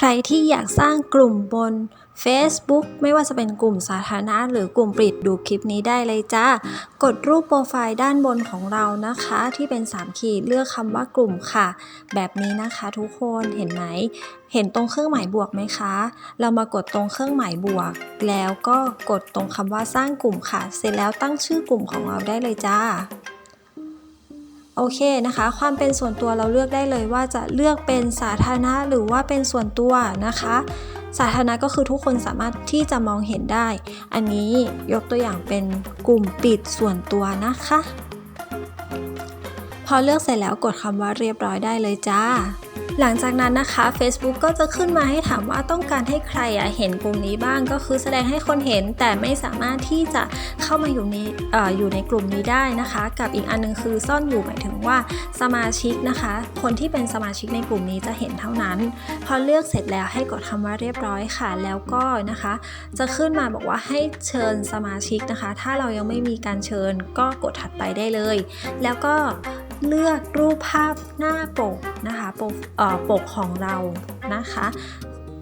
ใครที่อยากสร้างกลุ่มบน Facebook ไม่ว่าจะเป็นกลุ่มสาธารณะหรือกลุ่มปิดดูคลิปนี้ได้เลยจ้า กดรูปโปรไฟล์ด้านบนของเรานะคะ ที่เป็น 3 ขีดเลือกคำว่ากลุ่มค่ะ แบบนี้นะคะทุกคนเห็นไหม เห็นตรงเครื่องหมายบวกไหมคะ เรามากดตรงเครื่องหมายบวก แล้วก็กดตรงคำว่าสร้างกลุ่มค่ะ เสร็จแล้วตั้งชื่อกลุ่มของเราได้เลยจ้า โอเคนะคะ ความเป็นส่วนตัวเราเลือกได้เลยว่าจะเลือกเป็นสาธารณะหรือว่าเป็นส่วนตัวนะคะ สาธารณะก็คือทุกคนสามารถที่จะมองเห็นได้ อันนี้ยกตัวอย่างเป็นกลุ่มปิดส่วนตัวนะคะ พอเลือกเสร็จแล้วกดคำว่าเรียบร้อยได้เลยจ้า หลังจากนั้นนะคะ Facebook ก็จะขึ้นมาให้ถามว่าต้องการให้ใครอะเห็นกลุ่มนี้บ้างก็คือแสดงให้คนเห็นแต่ไม่สามารถที่จะเข้ามาอยู่ในออยู่ในกลุ่มนี้ได้นะคะ กับอีกอันหนึงคือซ่อนอยู่หมายถึงว่าสมาชิกนะคะ คนที่เป็นสมาชิกในกลุ่มนี้จะเห็นเท่านั้น พอเลือกเสร็จแล้วให้กดคำว่าเรียบร้อยค่ะ แล้วก็นะคะ จะขึ้นมาบอกว่าให้เชิญสมาชิกนะคะ ถ้าเรายังไม่มีการเชิญก็กดถัดไปได้เลย แล้วก็เลือกรูปภาพหน้าปก ปกของเรานะคะ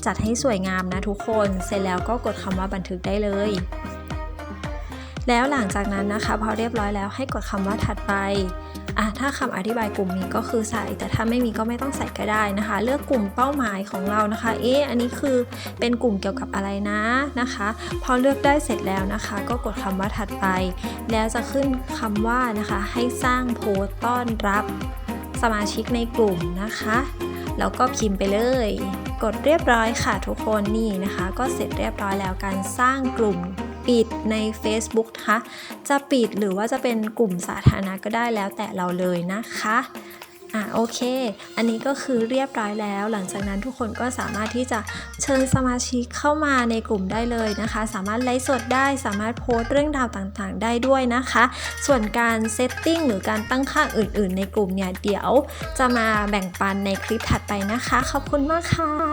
จัดให้สวยงามนะทุกคนเสร็จแล้วก็กดคำว่าบันทึกได้เลย แล้วหลังจากนั้นนะคะพอเรียบร้อยแล้วให้กดคำว่าถัดไปอะถ้าคำอธิบายกลุ่มมีก็คือใส่ แต่ถ้าไม่มีก็ไม่ต้องใส่ก็ได้นะคะ เลือกกลุ่มเป้าหมายของเรานะคะ เอ๊ะอันนี้คือเป็นกลุ่มเกี่ยวกับอะไรนะนะคะ พอเลือกได้เสร็จแล้วนะคะ ก็กดคำว่าถัดไป แล้วจะขึ้นคำว่านะคะ ให้สร้างโพสต์ต้อนรับ สมาชิกในกลุ่มนะคะ แล้วก็พิมพ์ไปเลย กดเรียบร้อยค่ะทุกคนนี่นะคะ ก็เสร็จเรียบร้อยแล้วการสร้างกลุ่มปิดใน Facebook นะคะจะปิดหรือว่าจะเป็นกลุ่มสาธารณะก็ได้แล้วแต่เราเลยนะคะ อะโอเค อันนี้ก็คือเรียบร้อยแล้ว หลังจากนั้นทุกคนก็สามารถที่จะเชิญสมาชิกเข้ามาในกลุ่มได้เลยนะคะ สามารถไลฟ์สดได้ สามารถโพสต์เรื่องราวต่างๆ ได้ด้วยนะคะ ส่วนการเซตติ้งหรือการตั้งค่าอื่น ๆ ในกลุ่มเนี่ยเดี๋ยวจะมาแบ่งปันในคลิปถัดไปนะคะ ขอบคุณมากค่ะ